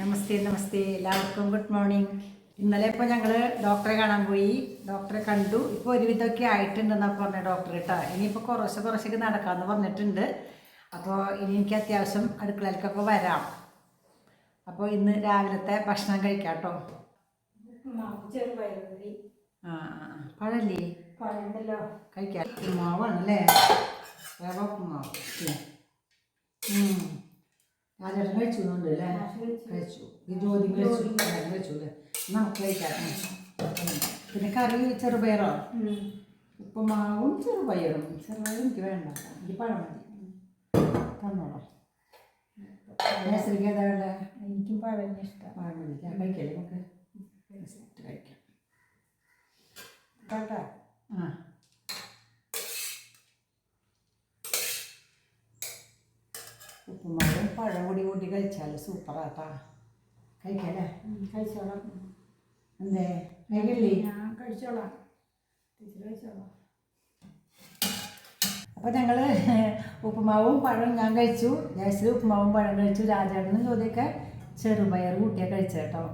നമസ്തേ നമസ്തേ. എല്ലാവർക്കും good morning ഇന്നലെ ഇപ്പോൾ ഞങ്ങൾ ഡോക്ടറെ കാണാൻ പോയി. ഡോക്ടറെ കണ്ടു. ഇപ്പോൾ ഒരുവിധമൊക്കെ ആയിട്ടുണ്ടെന്നാണ് പറഞ്ഞ ഡോക്ടർ കേട്ടോ ഇനിയിപ്പോൾ കുറച്ച് കുറച്ചൊക്കെ നടക്കാമെന്ന് പറഞ്ഞിട്ടുണ്ട്. അപ്പോൾ ഇനി എനിക്ക് അത്യാവശ്യം അടുക്കളയിലേക്കൊക്കെ വരാം. അപ്പോൾ ഇന്ന് രാവിലത്തെ ഭക്ഷണം കഴിക്കാം കേട്ടോ ആ. പഴല്ലേ? കഴിക്കാം. ഉപ്പുമാവാണ് അല്ലേ റവ ഉപ്പുമാവ് രാജേട്ടൻ കഴിച്ചു എന്നുണ്ട് അല്ലേ? കഴിച്ചു. ജ്യോതി കഴിച്ചു. കഴിച്ചു. അല്ലേ? നമുക്ക് കഴിക്കാം. പിന്നെ കറി ചെറുപയറോ? ഉപ്പുമാവും ചെറുപയറും. ചെറുപയറും എനിക്ക് വേണ്ട. എനിക്ക് പഴം മതി. തന്നോളാം. മേസരിക്ക് ഏതാ വേണ്ടേ? എനിക്കും പഴം ഇഷ്ടം. പഴം മതി. കഴിക്കല്ലേ നമുക്ക്? കഴിക്കാം. കേട്ടാ? കൂട്ടി കഴിച്ചാൽ സൂപ്പറാട്ടാ. കഴിക്കല്ലേ? കഴിച്ചോളാം. എന്തേ? കഴിക്കില്ലേ ഞാൻ കഴിച്ചോളാം. ടീച്ചർ കഴിച്ചോളാം. അപ്പോൾ ഞങ്ങൾ ഉപ്പുമാവും പഴവും ഞാൻ കഴിച്ചു. ജയശ്രീ ഉപ്പുമാവും പഴം കഴിച്ചു. രാജേട്ടനും ചോദ്യമൊക്കെ ചെറുപയർ കൂട്ടിയാണ് കഴിച്ചത് കേട്ടോ.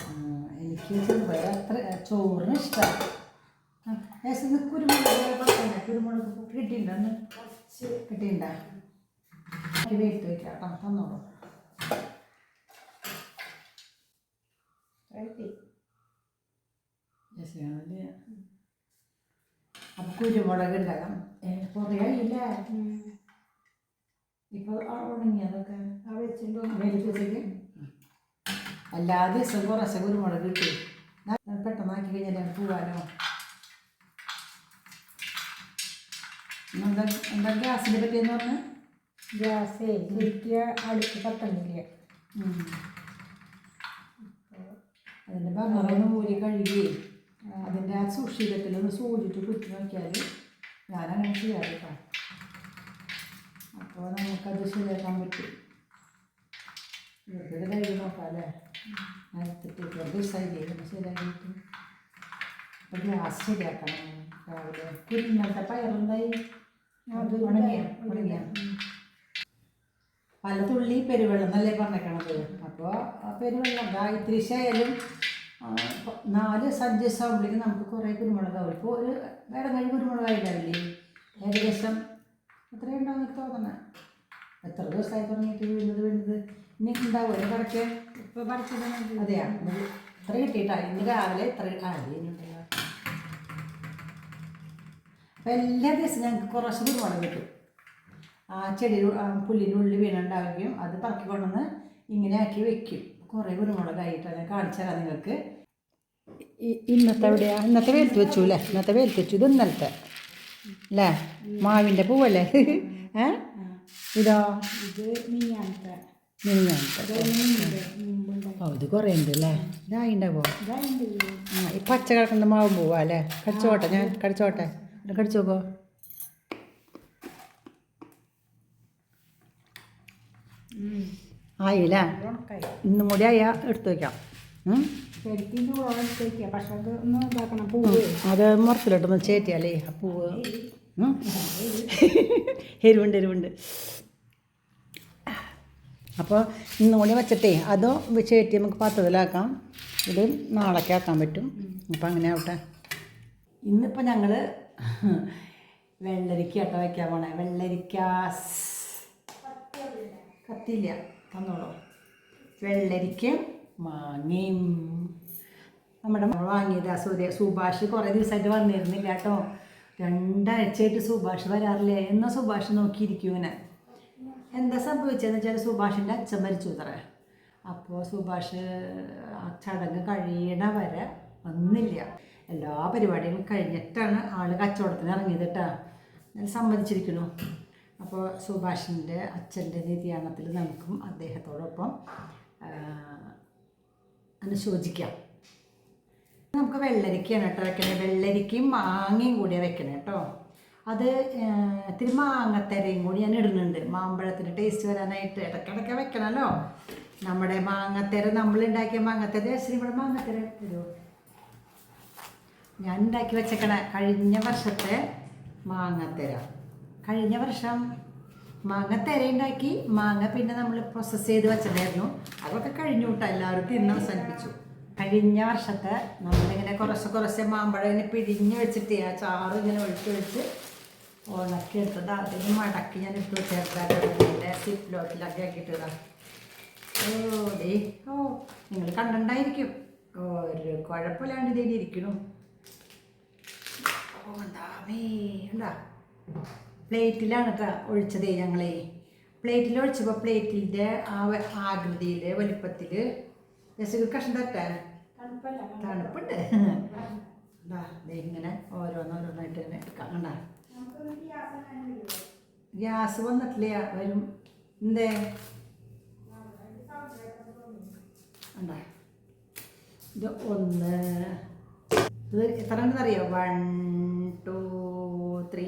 ആ, എനിക്ക് ചെറുപയർ അത്ര ചോറിന് ഇഷ്ടമാണ് ജയശ്രീ കുരുമുളക് കുരുമുളക് കിട്ടിയിട്ടുണ്ടോ കിട്ടിയിട്ടുണ്ടോ എനിക്ക് വെയിറ്റ് വയ്ക്കാം കേട്ടോ തന്നോളൂ. അപ്പം കുരുമുളക് ഉണ്ടാകാം പൊതയായില്ലേ ഇപ്പോൾ ഉണങ്ങി അതൊക്കെ വെളുപ്പിച്ചേക്ക് എല്ലാ ദിവസവും കുറച്ച് കുരുമുളക് കിട്ടി ഞാൻ പെട്ടെന്ന് ആക്കി കഴിഞ്ഞാൽ പോവാനോ എന്താ എന്താ ഗ്യാസിനെ പറ്റിയെന്ന് പറഞ്ഞാൽ ഗ്യാസേ ശരിക്ക് അടുപ്പ് കത്തണില്ല അതിന്റെ ബർണറൊന്ന് ഊരി കഴുകി അതിന്റെ ആ സുഷിരത്തിലൊന്ന് സൂചിട്ട് കുറ്റി നോക്കിയാൽ ഞാനങ്ങനെ ചെയ്യാറ് കേട്ടോ അപ്പോൾ നമുക്കത് ശരിയാക്കാൻ പറ്റും. ഇവരുടെ കഴുകി നോക്കാം അല്ലേ എടുത്തിട്ട് ഒരു ദിവസമായില്ലേ ശരിയാക്കിയിട്ട്. അപ്പോൾ ഗ്യാസ് ശരിയാക്കണം. രാവിലെ. കുരുന്നത്തെ പയറുണ്ടായി. അത് ഉണങ്ങിയ ഉണങ്ങിയ. പല തുള്ളി പെരുവെള്ളം എന്നല്ലേ പറഞ്ഞേക്കണത്? അപ്പോൾ ആ പെരുവെള്ളം ഗായത്രി ശയലും നാല് സഞ്ച് ആകുമ്പോഴേക്കും നമുക്ക് കുറേ കുരുമുളകാവും ഇപ്പോൾ ഒരു വേറെ കഴി കുരുമുളകായിട്ടാവില്ലേ? ഏകദേശം എത്ര ഉണ്ടാവും എനിക്ക് തോന്നണേ? എത്ര ദിവസമായി തുടങ്ങിയിട്ട് വീഴുന്നത് വീഴുന്നത് ഇനി ഉണ്ടാവുമല്ലോ കറക്റ്റ് ഇപ്പൊ പറിച്ചിട്ട് അതെയാ? ഇത് ഇത്ര കിട്ടിയിട്ടാ? ഇന്ന് രാവിലെ ഇത്ര ആദ്യം ഇനിയുണ്ടല്ലോ അപ്പം എല്ലാ ദിവസവും ഞങ്ങൾക്ക് കുറച്ച് കുരുമുളക് കിട്ടും. ആ ചെടി പുല്ലിന്റെ ഉള്ളിൽ വീണുണ്ടാവുകയും അത് പറക്കി കൊണ്ടുവന്ന് ഇങ്ങനെ ആക്കി വെക്കും. കുറേ കുരുമുളകായിട്ട് ഞാൻ കാണിച്ചു തരാം നിങ്ങൾക്ക്. ഇന്നത്തെ എവിടെയാ? ഇന്നത്തെ വെയിലത്ത് വെച്ചു അല്ലേ? ഇന്നത്തെ വെയിലത്ത് വെച്ചു. ഇത് ഇന്നലത്തെ അല്ലേ? മാവിന്റെ പൂവല്ലേ? ഏ? ഇതോ. ഇത് ഓ ഇത് കുറേ ഉണ്ട് അല്ലേ? ഇതായിണ്ടാവോ ഇതായിണ്ട് ആ ഈ പച്ച കിടക്കുന്ന മാവും പോവാ അല്ലേ? കടിച്ചോട്ടെ ഞാൻ കടിച്ചോട്ടെ. ഇത് കടിച്ചു നോക്കോ ആയില്ലേ? ഇന്നും കൂടി ആയ എടുത്തു വയ്ക്കാം അത് മുറത്തിലോട്ടൊന്ന് ചേറ്റിയാലേ ആ പൂവ്. എരിവുണ്ട് എരിവുണ്ട്. അപ്പോൾ ഇന്നും കൂടി വെച്ചിട്ടേ അതോ ചേറ്റി നമുക്ക് പാത്രത്തിലാക്കാം. ഇത് നാളേക്ക് ആക്കാൻ പറ്റും. അപ്പം അങ്ങനെ ആവട്ടെ. ഇന്നിപ്പോൾ ഞങ്ങൾ വെള്ളരിക്ക കേട്ടോ വയ്ക്കാൻ പോണേ. വെള്ളരിക്ക കത്തിയില്ല. തന്നോളൂ. വെള്ളരിക്ക മാങ്ങയും. നമ്മുടെ വാങ്ങിയതാ സൂര്യ സുഭാഷ് കുറേ ദിവസമായിട്ട് വന്നിരുന്നില്ല കേട്ടോ. രണ്ടാഴ്ചയായിട്ട് സുഭാഷ് വരാറില്ലേ? എന്നാൽ സുഭാഷ് നോക്കിയിരിക്കും ഇങ്ങനെ. എന്താ സംഭവിച്ചതെന്ന് വെച്ചാൽ സുഭാഷിന്റെ അച്ഛൻ മരിച്ചു ഇത്രേ. അപ്പോൾ സുഭാഷ് ആ ചടങ്ങ് കഴിയണ വരെ വന്നില്ല. എല്ലാ പരിപാടികളും കഴിഞ്ഞിട്ടാണ് ആൾ കച്ചവടത്തിന് ഇറങ്ങിയത് കേട്ടോ. ഞാൻ സമ്മതിച്ചിരിക്കുന്നു അപ്പോൾ സുഭാഷിന്റെ അച്ഛന്റെ നിര്യാണത്തിൽ നമുക്കും അദ്ദേഹത്തോടൊപ്പം അനുശോചിക്കാം നമുക്ക് വെള്ളരിക്കയാണ് കേട്ടോ വെക്കണേ. വെള്ളരിക്കയും മാങ്ങയും കൂടിയാണ് വെക്കണേ കേട്ടോ. അത് ഇത്തിരി മാങ്ങത്തരയും കൂടി ഞാൻ ഇടുന്നുണ്ട്. മാമ്പഴത്തിന്റെ ടേസ്റ്റ് വരാനായിട്ട് ഇടയ്ക്കിടയ്ക്ക് വെക്കണമല്ലോ നമ്മുടെ മാങ്ങത്തര നമ്മൾ ഉണ്ടാക്കിയ മാങ്ങത്തര. ശരി ഇവിടെ മാങ്ങത്തര തരുമോ ഞാൻ ഉണ്ടാക്കി വെച്ചേക്കണ കഴിഞ്ഞ വർഷത്തെ മാങ്ങത്തര. കഴിഞ്ഞ വർഷം മാങ്ങ തിരയുണ്ടാക്കി. മാങ്ങ പിന്നെ നമ്മൾ പ്രോസസ്സ് ചെയ്ത് വെച്ചതായിരുന്നു അതൊക്കെ കഴിഞ്ഞു കേട്ടോ എല്ലാവരും തിന്ന് അവസാനിപ്പിച്ചു. കഴിഞ്ഞ വർഷത്തെ നമ്മളിങ്ങനെ കുറച്ച് കുറച്ച് മാമ്പഴം ഇങ്ങനെ പിഴിഞ്ഞ് വെച്ചിട്ട് ആ ചാറ് ഇങ്ങനെ ഒഴിച്ച് ഒഴിച്ച് ഉണക്കി എടുത്തത്. അതിന് മടക്കി ഞാൻ ഇട്ട് ചേർത്താന്റെ ആക്കിയിട്ട് ആക്കിയിട്ടതാ. ഓ ദേ. ഓ നിങ്ങൾ കണ്ടിട്ടുണ്ടായിരിക്കും. ഒരു കുഴപ്പമില്ലാണ്ട് ഇതേ ഇരിക്കണു. ഓ എന്താമേ ഉണ്ടാ പ്ലേറ്റിലാണ് കേട്ടോ ഒഴിച്ചത് ഞങ്ങളെ. പ്ലേറ്റിൽ ഒഴിച്ചപ്പോൾ പ്ലേറ്റിന്റെ ആ ആകൃതിയിൽ വലിപ്പത്തിൽ ജസ്റ്റ് കഷ്ണം തണുപ്പല്ല തണുപ്പുണ്ട്. ഇങ്ങനെ ഓരോന്നോരോന്നായിട്ട് ഇങ്ങനെ എടുക്കാം കണ്ട? ഗ്യാസ് വന്നിട്ടില്ല വരും. എന്തേ? ഉണ്ടാ ഇത് ഒന്ന് ഇത് എത്ര ഉണ്ടെന്നറിയോ വൺ ടു ത്രീ.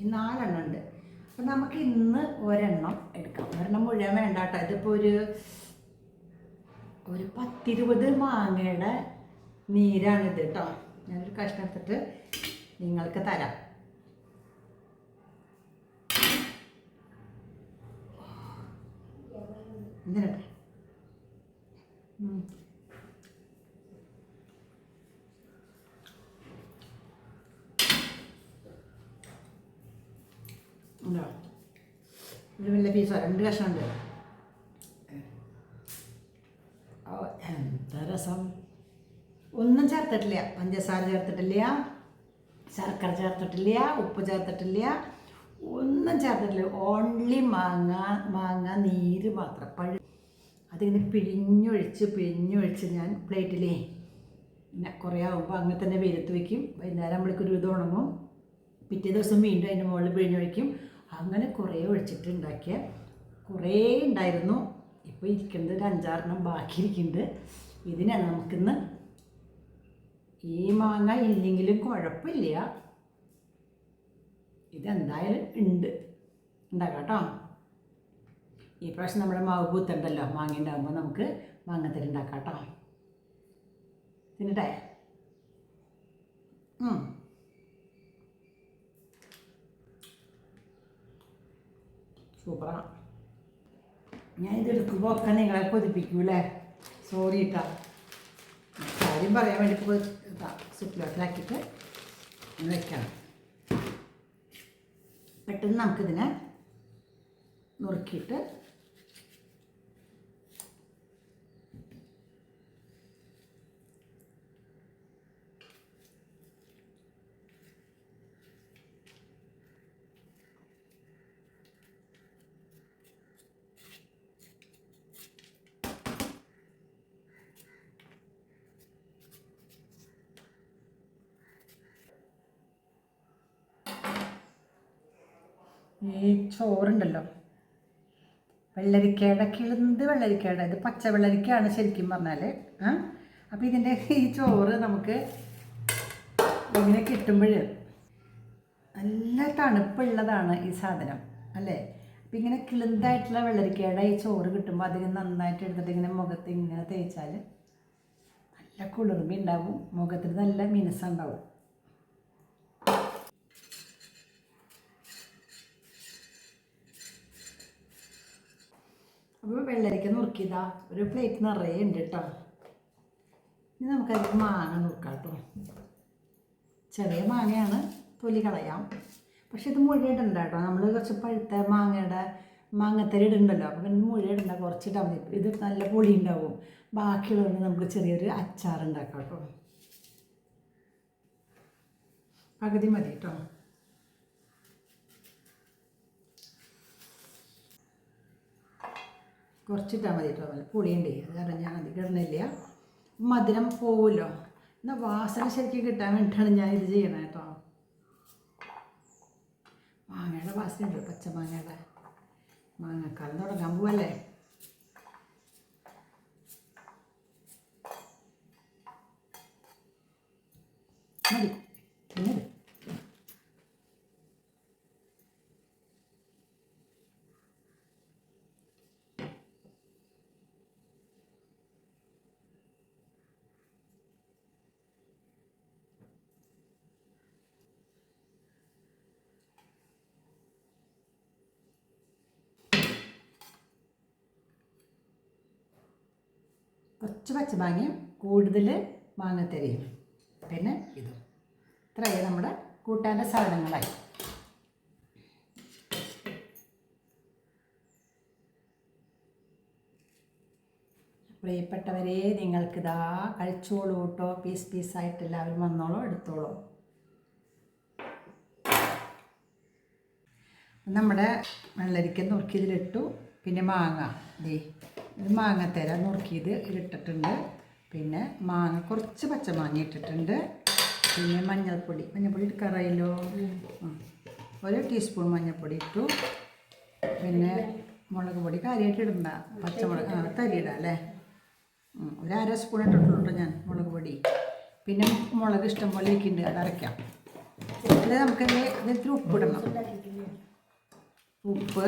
ഈ നാലെണ്ണം ഉണ്ട്. അപ്പം നമുക്ക് ഇന്ന് ഒരെണ്ണം എടുക്കാം. ഒരെണ്ണം മുഴുവൻ വേണ്ട കേട്ടോ ഇതിപ്പോൾ ഒരു ഒരു പത്തിരുപത് മാങ്ങയുടെ നീരാണിത് കേട്ടോ ഞാനൊരു കഷ്ണം എടുത്തിട്ട് നിങ്ങൾക്ക് തരാം. എന്തിനട്ടെ ഉണ്ടോ? ഒരു വലിയ പീസോ രണ്ട് കഷ്ണമുണ്ട്. എന്താ രസം? ഒന്നും ചേർത്തിട്ടില്ല. പഞ്ചസാര ചേർത്തിട്ടില്ല. ശർക്കര ചേർത്തിട്ടില്ല. ഉപ്പ് ചേർത്തിട്ടില്ല. ഒന്നും ചേർത്തിട്ടില്ല. ഓൺലി മാങ്ങ മാങ്ങ നീര് മാത്രം. പഴു അതിങ്ങനെ പിഴിഞ്ഞൊഴിച്ച് പിഴിഞ്ഞൊഴിച്ച് ഞാൻ പ്ലേറ്റിലേ പിന്നെ കുറേ ആകുമ്പോൾ അങ്ങനെ തന്നെ വെയിലത്ത് വയ്ക്കും വൈകുന്നേരം ഒരു ഇത് ഉണങ്ങും. പിറ്റേ ദിവസം വീണ്ടും അതിന്റെ മുകളിൽ പിഴിഞ്ഞൊഴിക്കും. അങ്ങനെ കുറേ ഒഴിച്ചിട്ട് ഉണ്ടാക്കിയ കുറേ ഉണ്ടായിരുന്നു. ഇപ്പോൾ ഇരിക്കുന്നത് ഒരു അഞ്ചാറെണ്ണം ബാക്കിയിരിക്കുന്നുണ്ട്. ഇതിനെ നമുക്കിന്ന് ഈ മാങ്ങ ഇല്ലെങ്കിലും കുഴപ്പമില്ല. ഇതെന്തായാലും ഉണ്ട്. ഉണ്ടാക്കാം കേട്ടോ. ഈ പ്രാവശ്യം നമ്മുടെ മാവ് പൂത്തുണ്ടല്ലോ? മാങ്ങ ഉണ്ടാകുമ്പോൾ നമുക്ക് മാങ്ങത്തിൽ ഉണ്ടാക്കാം കേട്ടോ. തിന്നട്ടെ? സൂപ്പറാണ് ഞാൻ ഇത് എടുക്കുമ്പോൾ ഒക്കെ നിങ്ങളെ കൊതിപ്പിക്കൂലേ സോറി ഇട്ടാ കാര്യം പറയാൻ വേണ്ടി പോയി ഇതാ സുപ്പിലോട്ടിലാക്കിയിട്ട് വെക്കണം. പെട്ടെന്ന് നമുക്കിതിനെ നുറുക്കിയിട്ട് ഈ ചോറുണ്ടല്ലോ. വെള്ളരിക്കയുടെ കിളുന്ത് വെള്ളരിക്കയുടെ ഇത് പച്ച വെള്ളരിക്കയാണ് ശരിക്കും പറഞ്ഞാൽ അപ്പോൾ ഇതിന്റെ ഈ ചോറ് നമുക്ക് ഇങ്ങനെ കിട്ടുമ്പോൾ നല്ല തണുപ്പുള്ളതാണ് ഈ സാധനം അല്ലേ? അപ്പം ഇങ്ങനെ കിളുന്തായിട്ടുള്ള വെള്ളരിക്കയുടെ ഈ ചോറ് കിട്ടുമ്പോൾ അതിന് നന്നായിട്ട് എടുത്തിട്ട് ഇങ്ങനെ മുഖത്ത് ഇങ്ങനെ തേച്ചാൽ നല്ല കുളിർമ ഉണ്ടാവും മുഖത്തിന് നല്ല മിനുസുണ്ടാവും അപ്പോൾ വെള്ളരിക്ക നുറുക്കിയതാ. ഒരു പ്ലേറ്റ് നിറയെ ഉണ്ട് കേട്ടോ ഇനി നമുക്കതിൽ മാങ്ങ നുറുക്കാം കേട്ടോ ചെറിയ മാങ്ങയാണ് തൊലി കളയാം. പക്ഷെ ഇത് മുഴുവൻ കേട്ടോ നമ്മൾ കുറച്ച് പഴുത്ത മാങ്ങയുടെ മാങ്ങത്തരി ഇടണ്ടല്ലോ. അപ്പം പിന്നെ മുഴുവൻ കുറച്ചിട്ടാൽ മതി. ഇത് നല്ല പൊളി ഉണ്ടാവും. ബാക്കിയുള്ളതുകൊണ്ട് നമുക്ക് ചെറിയൊരു അച്ചാർ ഉണ്ടാക്കാം കേട്ടോ പകുതി മതി കേട്ടോ കുറച്ചിട്ടാൽ മതി കേട്ടോ പുളിയുണ്ട്? അത് കാരണം ഞാൻ അധികം ഇടുന്നില്ല മധുരം പോവുമല്ലോ. എന്നാൽ വാസന ശരിക്കും കിട്ടാൻ വേണ്ടിയിട്ടാണ് ഞാൻ ഇത് ചെയ്യണത് കേട്ടോ. മാങ്ങയുടെ വാസന ഉണ്ട് പച്ച മാങ്ങയുടെ മാങ്ങക്കാലം തുടങ്ങാൻ പോവല്ലേ? മതി പിന്നെ ഇത്. കുറച്ച് പച്ചമാങ്ങയും കൂടുതൽ മാങ്ങത്തരിയും. പിന്നെ ഇതും. ഇത്രയും നമ്മുടെ കൂട്ടാന്റെ സാധനങ്ങളായി. പ്രിയപ്പെട്ടവരെ നിങ്ങൾക്കിതാ കഴിച്ചോളൂ കേട്ടോ പീസ് പീസായിട്ട് എല്ലാവരും വന്നോളൂ എടുത്തോളൂ. നമ്മുടെ വെള്ളരിക്ക നുറുക്കിയതിലിട്ടു പിന്നെ മാങ്ങ. ദേ. ഇത് മാങ്ങത്തേര നുറുക്കിയത് ഇട്ടിട്ടുണ്ട്. പിന്നെ മാങ്ങ കുറച്ച് പച്ചമാങ്ങ ഇട്ടിട്ടുണ്ട്. പിന്നെ മഞ്ഞൾപ്പൊടി. മഞ്ഞൾപ്പൊടി എടുക്കാറായല്ലോ. ഒരു ടീസ്പൂൺ മഞ്ഞൾപ്പൊടി ഇട്ടു. പിന്നെ മുളക് പൊടി കാര്യമായിട്ട് ഇടണ്ട. പച്ചമുളക് ആ തരിയിടാം അല്ലേ? ഒരു അര സ്പൂൺ ഇട്ടിട്ടുണ്ട് ഞാൻ മുളക് പൊടി. പിന്നെ മുളക് ഇഷ്ടം പോലെ ഇരിക്കുന്നുണ്ട്. അത് അരയ്ക്കാം. ഇത് നമുക്ക് ഇതിൽ ഉപ്പിടണം. ഉപ്പ്.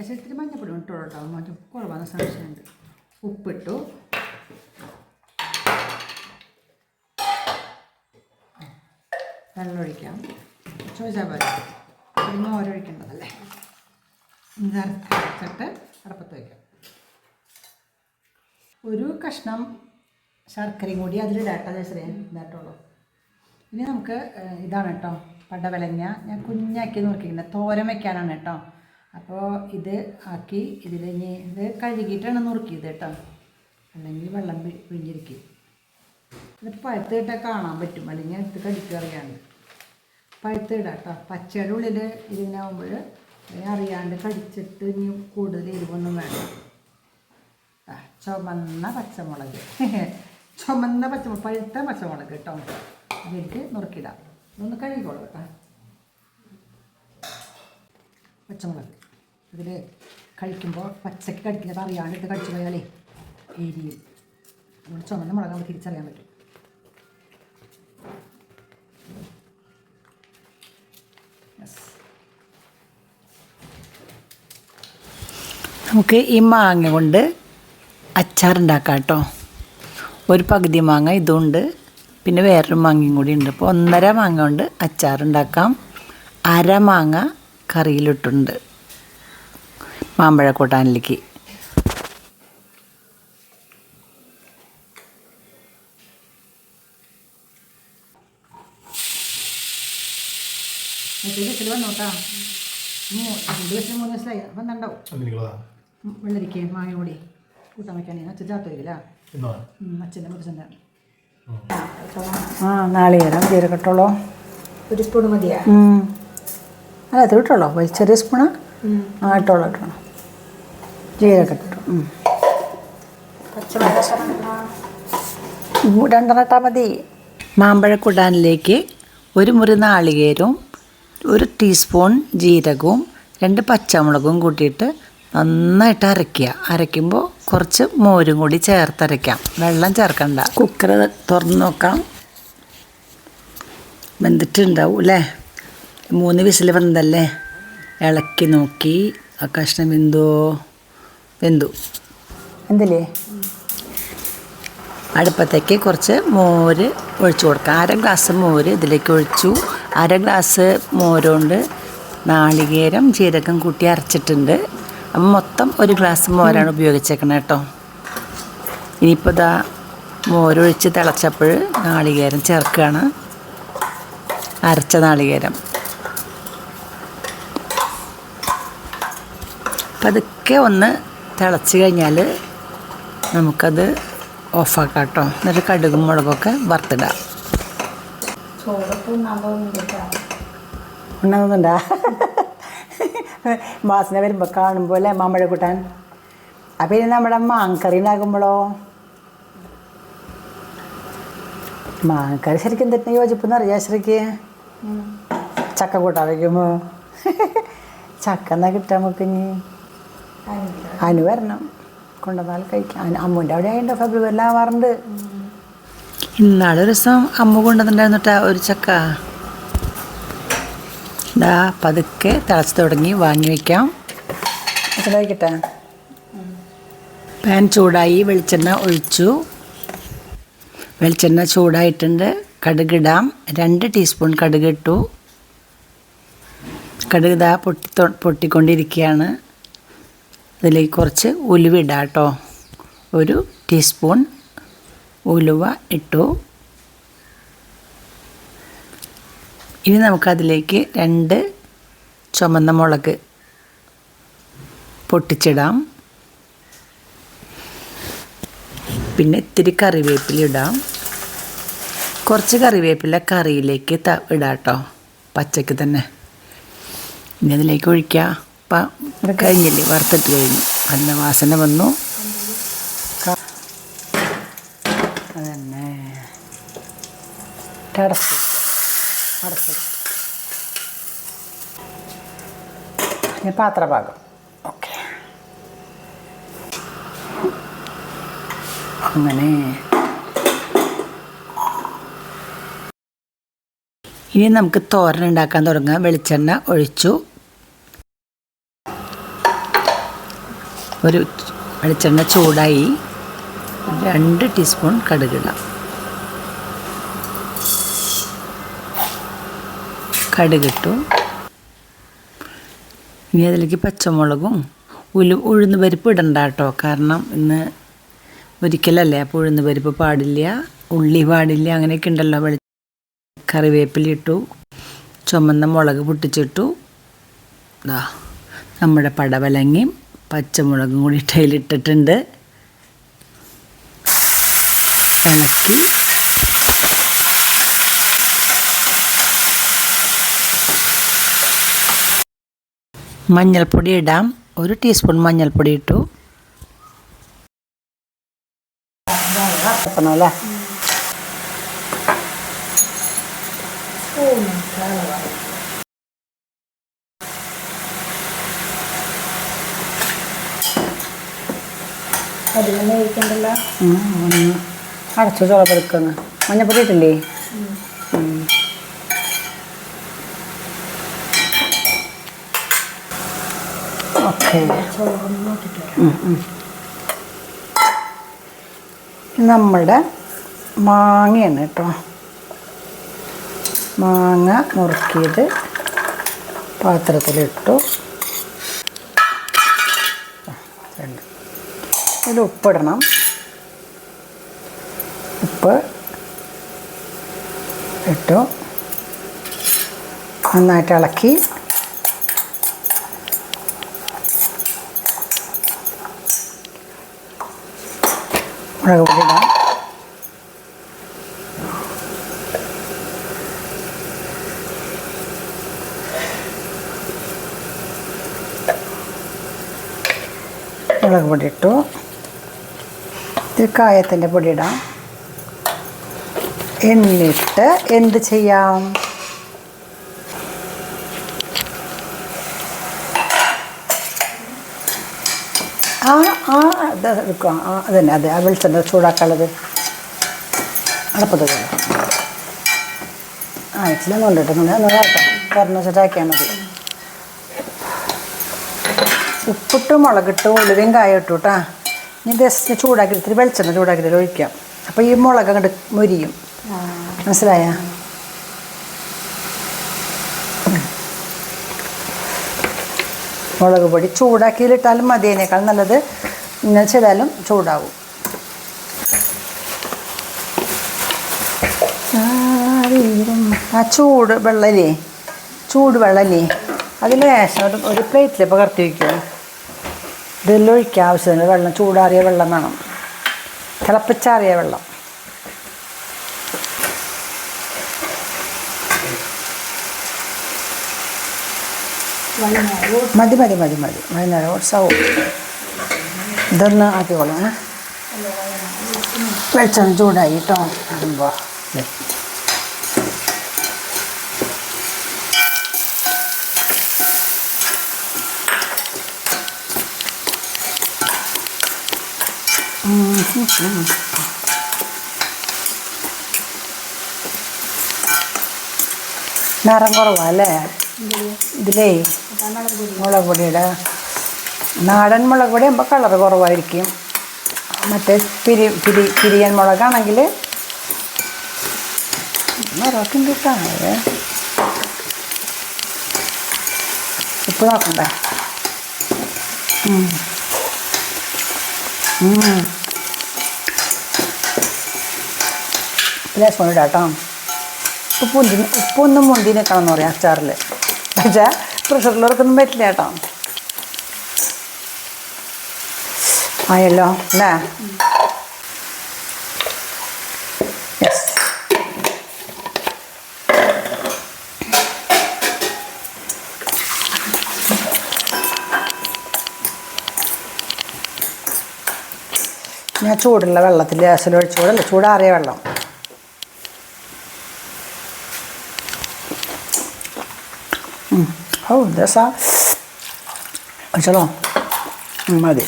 പക്ഷേ മഞ്ഞപ്പൊടി ഇട്ടോ കേട്ടോ മറ്റു കുറവാണ് സംശയമുണ്ട്. ഉപ്പിട്ടു. വെള്ളമൊഴിക്കാം. ചോദിച്ചാൽ പോലെ പിന്നെ ഓരൊഴിക്കേണ്ടതല്ലേ ഇത് അരച്ചിട്ട് അടപ്പത്ത് വയ്ക്കാം. ഒരു കഷ്ണം ശർക്കരയും കൂടി അതിൽ അതിലിടാട്ടോ ചേച്ചേ ഇതായിട്ടുള്ളൂ ഇനി നമുക്ക് ഇതാണ് കേട്ടോ. പടവലങ്ങ. ഞാൻ കുഞ്ഞാക്കി നോക്കിയിട്ടുണ്ട്. തോരൻ വയ്ക്കാനാണ് കേട്ടോ. അപ്പോൾ ഇത് ആക്കി ഇതിൽ ഇനി ഇത് കഴുകിയിട്ടാണ് നുറുക്കിയത് കേട്ടോ. അല്ലെങ്കിൽ വെള്ളം പിഴിഞ്ഞിരിക്കും. എന്നിട്ട് പഴുത്ത് കാണാൻ പറ്റും. അല്ലെങ്കിൽ എടുത്ത് കടിക്കറിയാണ്ട് പഴുത്ത് ഇടാം കേട്ടോ. പച്ചയുടെ ഉള്ളിൽ ഇതിനാവുമ്പോൾ അറിയാണ്ട് കടിച്ചിട്ട് ഇനി കൂടുതൽ എരിവൊന്നും വേണ്ട. ചുമന്ന പച്ചമുളക്. ചുമന്ന പച്ചമുളക് പഴുത്ത പച്ചമുളക് കേട്ടോ. അതിലേക്ക് നുറുക്കിടാം. ഇതൊന്ന് കഴുകിക്കോളൂ കേട്ടോ. പച്ചമുളക്. ഇതിൽ കഴിക്കുമ്പോൾ പച്ചക്ക് കടിക്കുന്നത് അറിയാണ്ട് ഇത് കടിച്ചു പോയാലേ എരിയും അതുകൊണ്ട് ചുമന്ന മുളക് നമുക്ക് തിരിച്ചറിയാൻ പറ്റും. നമുക്ക് ഈ മാങ്ങ കൊണ്ട് അച്ചാറുണ്ടാക്കാം കേട്ടോ ഒരു പകുതി മാങ്ങ ഇതുണ്ട്. പിന്നെ വേറൊരു മാങ്ങയും കൂടി ഉണ്ട്. അപ്പോൾ ഒന്നര മാങ്ങ കൊണ്ട് അച്ചാറുണ്ടാക്കാം. അര മാങ്ങ കറിയിലിട്ടുണ്ട്. മാമ്പഴ കൂട്ടാനിലേക്ക് മാങ്ങയും കൂടി കൂട്ടാൻ വെക്കാനേ അച്ഛൻ എന്നോ അച്ഛന്റെ മുത്തച്ഛന്റെ ആ നാളികേരം ജീരകട്ടോളോ. ഒരു സ്പൂൺ മതിയാ? അല്ല അത് ഇട്ടോളോ. വലിയ ചെറിയ സ്പൂണ് ആ ഇട്ടോളൂ ഇട്ടോളൂ. ജീരകം ഇട്ടു രണ്ടെണ്ണട്ടാ മതി. മാമ്പഴക്കുടാനിലേക്ക് ഒരു മുറി നാളികേരവും ഒരു ടീസ്പൂൺ ജീരകവും രണ്ട് പച്ചമുളകും കൂട്ടിയിട്ട് നന്നായിട്ട് അരയ്ക്കുക. അരയ്ക്കുമ്പോൾ കുറച്ച് മോരും കൂടി ചേർത്തരയ്ക്കാം വെള്ളം ചേർക്കണ്ട. കുക്കർ തുറന്ന് നോക്കാം. വെന്തിട്ടുണ്ടാവും അല്ലേ? മൂന്ന് വിസിൽ വന്നതല്ലേ? ഇളക്കി നോക്കി. ആ കഷ്ണം വെന്തോ. വെന്തു എന്തല്ലേ അടുപ്പത്തേക്ക് കുറച്ച് മോര് ഒഴിച്ചു കൊടുക്കാം. അര ഗ്ലാസ് മോര് ഇതിലേക്ക് ഒഴിച്ചു. അര ഗ്ലാസ് മോരുകൊണ്ട് നാളികേരം ജീരകം കൂട്ടി അരച്ചിട്ടുണ്ട്. അപ്പം മൊത്തം ഒരു ഗ്ലാസ് മോരാണ് ഉപയോഗിച്ചേക്കണേ കേട്ടോ ഇനിയിപ്പോൾ ഇതാ മോരൊഴിച്ച് തിളച്ചപ്പോൾ നാളികേരം ചേർക്കുകയാണ് അരച്ച നാളികേരം. പതുക്കെ ഒന്ന് തിളച്ച് കഴിഞ്ഞാൽ നമുക്കത് ഓഫാക്കാം കേട്ടോ എന്നിട്ട് കടുകും മുളകൊക്കെ വറുത്തിടാം. ഉണ്ടാകുന്നുണ്ടാ വാസന വരുമ്പോൾ കാണുമ്പോൾ അല്ലേ മാമ്പഴ കൂട്ടാൻ അപ്പം ഇനി നമ്മുടെ മാങ്കറി ഉണ്ടാകുമ്പോഴോ മാങ്കറി ശരിക്കും എന്തിട്ട് യോജിപ്പെന്ന് അറിയാം ശരിക്ക്? ചക്ക കൂട്ടാൻ വയ്ക്കുമ്പോൾ ചക്ക എന്നാ കിട്ടാൻ നമുക്ക് ഇനി? അനു വരണം. കൊണ്ടുവന്നാൽ കഴിക്കാം. അമ്മുവിന്റെ അവിടെ ആയിട്ട് ആയിട്ടുണ്ടോ ഫെബ്രുവരിയിലാവാറുണ്ട് ഇന്നാളൊരു ദിവസം അമ്മ കൊണ്ടുവന്നിട്ടുണ്ടായിരുന്നിട്ടാ ഒരു ചക്ക. ഇതാ പതുക്കെ തിളച്ച് തുടങ്ങി വാങ്ങി വയ്ക്കാം. കഴിക്കട്ടെ? പാൻ ചൂടായി വെളിച്ചെണ്ണ ഒഴിച്ചു. വെളിച്ചെണ്ണ ചൂടായിട്ടുണ്ട്. കടുകിടാം. രണ്ട് ടീസ്പൂൺ കടുക് ഇട്ടു. കടുക് ഇതാ പൊട്ടി പൊട്ടിക്കൊണ്ടിരിക്കുകയാണ്. അതിലേക്ക് കുറച്ച് ഉലുവ ഇടാം കേട്ടോ. ഒരു ടീസ്പൂൺ ഉലുവ ഇട്ടു. ഇനി നമുക്കതിലേക്ക് രണ്ട് ചുമന്ന മുളക് പൊട്ടിച്ചിടാം. പിന്നെ ഇത്തിരി കറിവേപ്പില ഇടാം. കുറച്ച് കറിവേപ്പില കറിയിലേക്ക് ത ഇടാം കേട്ടോ. പച്ചക്ക് തന്നെ. ഇനി അതിലേക്ക് ഒഴിക്കുക അപ്പം കഴിഞ്ഞില്ലേ? വറുത്തിട്ട് കഴിഞ്ഞു. നല്ല വാസന വന്നു. അതന്നെ. അടച്ചു അടച്ചു ഇനി പാത്രഭാഗം. ഓക്കെ. അങ്ങനെ. ഇനി നമുക്ക് തോരൻ ഉണ്ടാക്കാൻ തുടങ്ങാം. വെളിച്ചെണ്ണ ഒഴിച്ചു. ഒരു വെളിച്ചെണ്ണ ചൂടായി രണ്ട് ടീസ്പൂൺ കടുകിടാം. കടുകിട്ടു. ഇനി അതിലേക്ക് പച്ചമുളകും ഉലു ഉഴുന്ന് പരിപ്പ് ഇടണ്ട കേട്ടോ. കാരണം ഇന്ന് ഒരിക്കലല്ലേ അപ്പോൾ ഉഴുന്ന് പരിപ്പ് പാടില്ല ഉള്ളി പാടില്ല അങ്ങനെയൊക്കെ ഉണ്ടല്ലോ. വെളി കറിവേപ്പിലിട്ടു ചുമന്ന മുളക് പൊട്ടിച്ചിട്ടു. നമ്മുടെ പടവലങ്ങയും പച്ചമുളകും കൂടി ഇട്ടയിലിട്ടിട്ടുണ്ട്. ഇളക്കി. മഞ്ഞൾപ്പൊടി ഇടാം. ഒരു ടീസ്പൂൺ മഞ്ഞൾപ്പൊടി ഇട്ടു. അതിലൊന്നും ഒഴിക്കണ്ടല്ലോ ഒന്ന് അടച്ചു ചോളപ്പെടുക്കുന്ന മഞ്ഞപ്പൊടി ഇട്ടില്ലേ. ഓക്കെ. നമ്മുടെ മാങ്ങയാണ് കേട്ടോ. മാങ്ങ മുറുക്കിയത് പാത്രത്തിലിട്ടു ആ, രണ്ട്. അതിൽ ഉപ്പിടണം. ഉപ്പ് ഇട്ടു. നന്നായിട്ട് ഇളക്കി. മുളക് പൊടി ഇടാം. മുളക് പൊടി ഇട്ടു. ഇത് കായത്തിന്റെ പൊടി ഇടാം എന്നിട്ട് എന്ത് ചെയ്യാം? ആ ആ അത് എടുക്കുക ആ അത് തന്നെ അതെ ആ വെളിച്ചെണ്ണ ചൂടാക്കാനുള്ളത്. അടപ്പത്ത് പോലെ ആ ഇച്ചിരി കൊണ്ടിട്ടുണ്ട് ഒന്നതാക്കാം കുറഞ്ഞ വെച്ചിട്ടാക്കിയാൽ മതി. ഉപ്പിട്ട് മുളകിട്ട് ഉലുവയും കായ ഇട്ടു. കേട്ടാ ഇനി ജസ്റ്റ് ചൂടാക്കി ഇത്തിരി വെളിച്ചെണ്ണ ചൂടാക്കിയിട്ട് ഒഴിക്കാം. അപ്പോൾ ഈ മുളക് അങ്ങോട്ട് മൊരിയും. മനസ്സിലായ? മുളക് പൊടി ചൂടാക്കിയിലിട്ടാലും മതി അതിനേക്കാൾ നല്ലത് ഇങ്ങനെ ചെയ്താലും ചൂടാവും. ആ ചൂട് വെള്ളല്ലേ? ചൂട് വെള്ളല്ലേ? അതിൽ ലേശം ഒരു പ്ലേറ്റിൽ പകർത്തി വയ്ക്കും ഇതെല്ലാം ഒഴിക്കാൻ ആവശ്യത്തിന്. വെള്ളം ചൂടാറിയ വെള്ളം വേണം. തിളപ്പിച്ചാറിയ വെള്ളം. മതി മതി മതി മതി. വൈകുന്നേരം കുറച്ചാവും ഇതൊന്ന് ആക്കിക്കോളാം? വെളിച്ചെണ്ണ ചൂടായി കേട്ടോ. ഇടുമ്പോൾ നിറം കുറവാ അല്ലേ? ഇതിലേ മുളക് പൊടിയുടെ. നാടൻ മുളക് പൊടി ആകുമ്പോൾ കളർ കുറവായിരിക്കും. മറ്റേ പിരി പിരി പിരിയൻ മുളകാണെങ്കിൽ നിറമൊക്കെ ഉണ്ട് കേട്ടോ അത് ഉപ്പ് നോക്കണ്ടേ ഉം. ലേശം ഇടാം കേട്ടോ ഉപ്പ് ഉപ്പൊന്നും മുന്തി നിൽക്കണം എന്ന് പറയാം അച്ചാറിൽ പക്ഷേ പ്രഷറിലുറക്കൊന്നും പറ്റില്ല കേട്ടോ. ആയല്ലോ അല്ലേ? ഞാൻ ചൂടുള്ള വെള്ളത്തിൽ ഗ്യാസിൽ ഒഴിച്ചു ചൂടല്ല ചൂടാറിയ വെള്ളം. ഓ രസാ ഉം, മതി.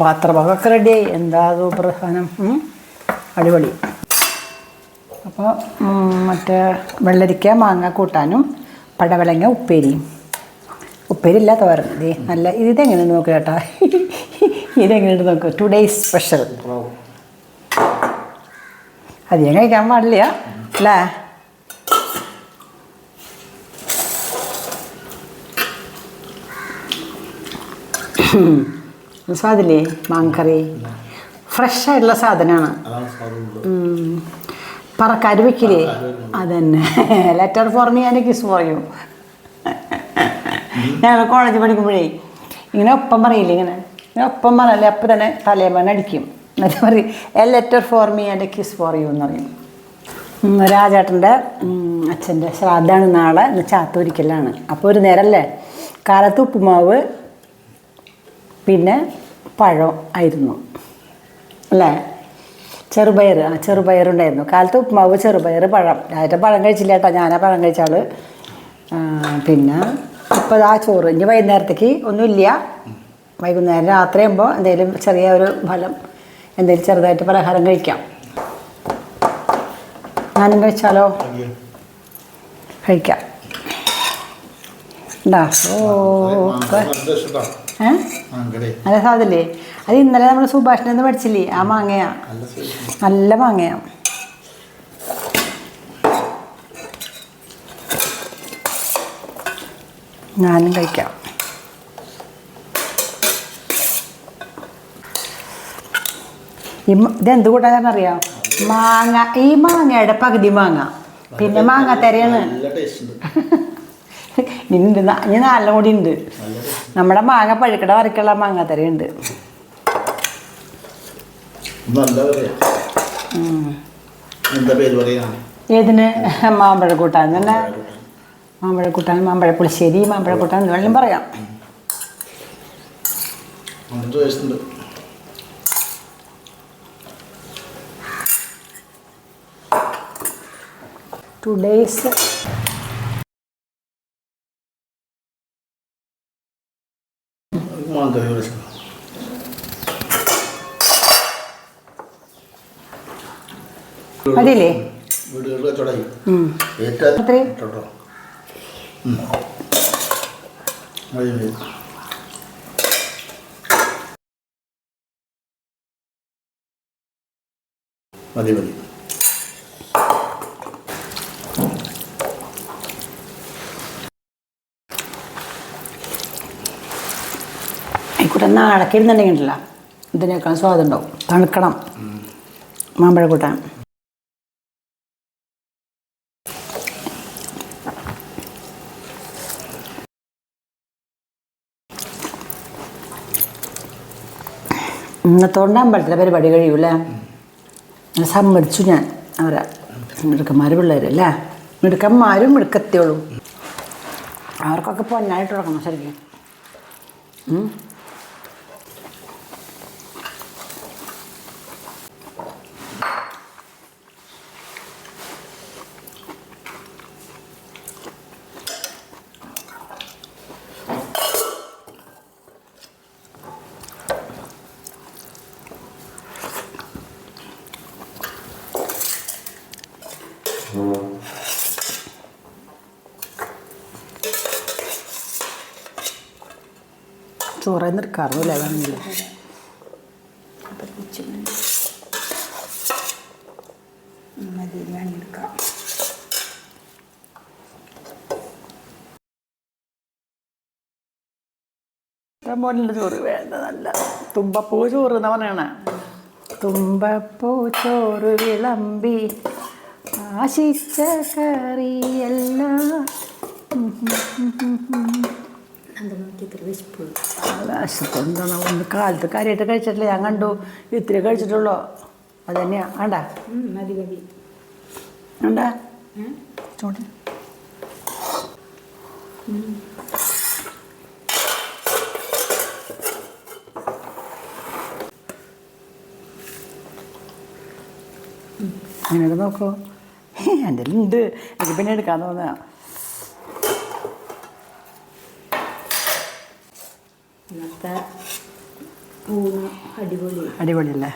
പാത്രഭാഗമൊക്കെ റെഡിയായി. എന്താ ഉം. അടിപൊളി. അപ്പോൾ മറ്റേ വെള്ളരിക്ക മാങ്ങ കൂട്ടാനും പടവലങ്ങ ഉപ്പേരിയും. ഉപ്പേരി ഇല്ല തോരൻ ദേ നല്ല ഇതെങ്ങനെയുണ്ട് നോക്കുക ചേട്ടാ ഇതെങ്ങനെയുണ്ട് നോക്കുക ടു ഡേയ്സ് സ്പെഷ്യൽ അധികം കഴിക്കാൻ പാടില്ല. അല്ലേ? സ്വാദില്ലേ? മാങ്കറി ഫ്രഷ് ആയിട്ടുള്ള സാധനമാണ്. പറ കരുവയ്ക്കില്ലേ അതന്നെ letter for me and kiss for you ഞങ്ങൾ കോളേജ് പഠിക്കുമ്പോഴേ ഇങ്ങനെ ഒപ്പം പറയില്ല ഇങ്ങനെ? ഇങ്ങനെ ഒപ്പം പറയല്ലേ അപ്പം തന്നെ തലേമൻ അടിക്കും. എന്നിട്ട് പറയും a letter for me and a kiss for you എന്ന് പറയും. രാജാട്ടന്റെ അച്ഛന്റെ ശ്രാദ്ധാണ് നാളെ ഇന്ന് ചാത്തൊരിക്കലാണ് അപ്പോൾ ഒരു നേരമല്ലേ കാലത്ത് ഉപ്പുമാവ് പിന്നെ പഴം ആയിരുന്നു. അല്ലേ? ചെറുപയർ ആ ചെറുപയറുണ്ടായിരുന്നു കാലത്ത് ഉപ്പുമാവ് ചെറുപയർ പഴം. രാവിലെ പഴം കഴിച്ചില്ല കേട്ടോ. ഞാനാ പഴം കഴിച്ചാൾ പിന്നെ ഇപ്പോൾ ആ ചോറ്. ഇനി വൈകുന്നേരത്തേക്ക് ഒന്നുമില്ല. വൈകുന്നേരം രാത്രി ആകുമ്പോൾ എന്തെങ്കിലും ചെറിയ ഒരു ഫലം എന്തെങ്കിലും ചെറുതായിട്ട് പലഹാരം കഴിക്കാം. ഞാനും കഴിച്ചാലോ? കഴിക്കാം. ഉണ്ടാ ഓ ഏ? സാധല്ലേ അത് ഇന്നലെ നമ്മൾ സുഭാഷിനെ പഠിച്ചില്ലേ? ആ മാങ്ങയാ. നല്ല സ്വീറ്റ് നല്ല മാങ്ങയാ ഞാനും കഴിക്കാം. ഈ ഇതെന്ത് ഇതെന്ത് കൂട്ടാന്നറിയാം മാങ്ങ ഈ മാങ്ങയുടെ പകുതി മാങ്ങ. പിന്നെ മാങ്ങ തരയാണ്. ഇനിണ്ട് ഇനി നല്ല കൂടി ഉണ്ട്. നമ്മുടെ മാങ്ങ പഴുക്കട വരയ്ക്കുള്ള മാങ്ങ തരയുണ്ട്. ഏതിന്? മാമ്പഴ കൂട്ടാൻ തന്നെ. മാമ്പഴ മാമ്പഴപ്പുളിശ്ശേരി മാമ്പഴ പുളിശ്ശേരി മാമ്പഴ കൂട്ടാൻ എന്ന് വേണമെങ്കിലും പറയാം ടേസ്റ്റ് ഉണ്ട് ടു ഡേയ്സ് മതിയില്ലേ വീടുകളിൽ കച്ചവടമായി ഉം. Oui, oui. Allez, allez. മതി മതി ആയിക്കോട്ടെ നാളേക്ക് ഇരുന്നുണ്ടെങ്കിലല്ല ഇതിനേക്കാൾ സ്വാദുണ്ടാവും തണുക്കണം മാമ്പഴ കൂട്ടാൻ ഇന്നത്തോണ്ട് അമ്പലത്തിലെ പരിപാടി കഴിയൂലേ? സമ്മതിച്ചു ഞാൻ. അവരെ മിടുക്കന്മാരും പിള്ളേരല്ലേ മിടുക്കന്മാരും മിടുക്കത്തിയോളും അവർക്കൊക്കെ പൊന്നായിട്ട് തുടങ്ങണം ശരിക്കും. ചോറേന്ന് എടുക്കാറുള്ളൂ അല്ലേ? വേണമെങ്കിൽ. ചോറ് വേണ്ട നല്ല തുമ്പപ്പൂ ചോറ് എന്നാ പറയണേ? തുമ്പപ്പൂ ചോറ് വിളമ്പി ആശിച്ച കറിയെല്ലാം. ഒന്ന് കാലത്ത് കാര്യമായിട്ട് കഴിച്ചിട്ടില്ല. ഞാൻ കണ്ടു ഇത്തിരി കഴിച്ചിട്ടുള്ളോ. അത് തന്നെയാ വേണ്ട മതി വേണ്ട നോക്കൂ. എന്റെ ഉണ്ട് എനിക്ക് പിന്നെ എടുക്കാൻ തോന്നുക. ഇന്നത്തെ ഊണ് അടിപൊളി അടിപൊളിയല്ലേ?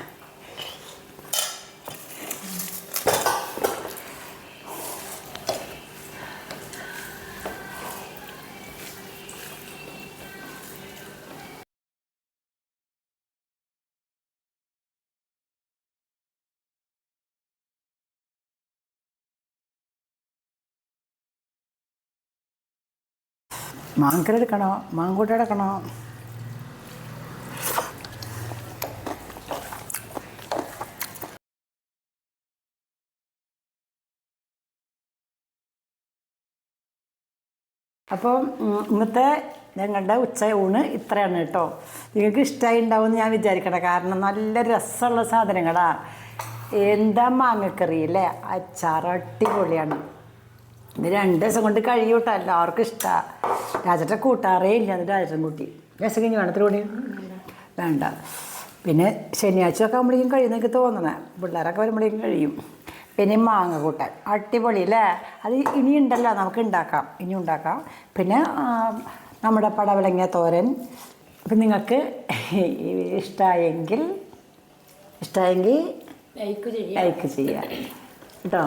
മാങ്കര എടുക്കണോ മാങ്കൂട്ട എടുക്കണോ അപ്പം ഉം, ഇന്നത്തെ ഞങ്ങളുടെ ഉച്ച ഊണ് ഇത്രയാണ് കേട്ടോ. നിങ്ങൾക്ക് ഇഷ്ടമായി ഉണ്ടാവും എന്ന് ഞാൻ വിചാരിക്കണം കാരണം നല്ല രസമുള്ള സാധനങ്ങളാണ് എന്താ മാങ്ങക്കറി അല്ലേ? അച്ചാർ അടിപൊളിയാണ്. ഇത് രണ്ട് ദിവസം കൊണ്ട് കഴിയും കേട്ടോ എല്ലാവർക്കും ഇഷ്ടമാണ് രാജത്തെ കൂട്ടാറേ ഇല്ല എന്നിട്ട് രാജട്ടൻ കൂട്ടി. രസം കഴിഞ്ഞ് വേണത്തിൽ കൂടി വേണ്ട. പിന്നെ ശനിയാഴ്ച ഒക്കെ ആകുമ്പോഴേക്കും കഴിയുന്ന എനിക്ക് തോന്നണേ. പിള്ളേരൊക്കെ വരുമ്പോഴേക്കും കഴിയും. പിന്നെ മാങ്ങ കൂട്ടാൻ. അട്ടിപൊളി അല്ലേ? അത് ഇനി ഉണ്ടല്ലോ നമുക്ക് ഉണ്ടാക്കാം. ഇനി ഉണ്ടാക്കാം. പിന്നെ നമ്മുടെ പടവിളങ്ങിയ തോരൻ. അപ്പം നിങ്ങൾക്ക് ഇഷ്ടമായെങ്കിൽ ഇഷ്ടമായെങ്കിൽ ലൈക്ക് ചെയ്യാം. ലൈക്ക് ചെയ്യുക കേട്ടോ?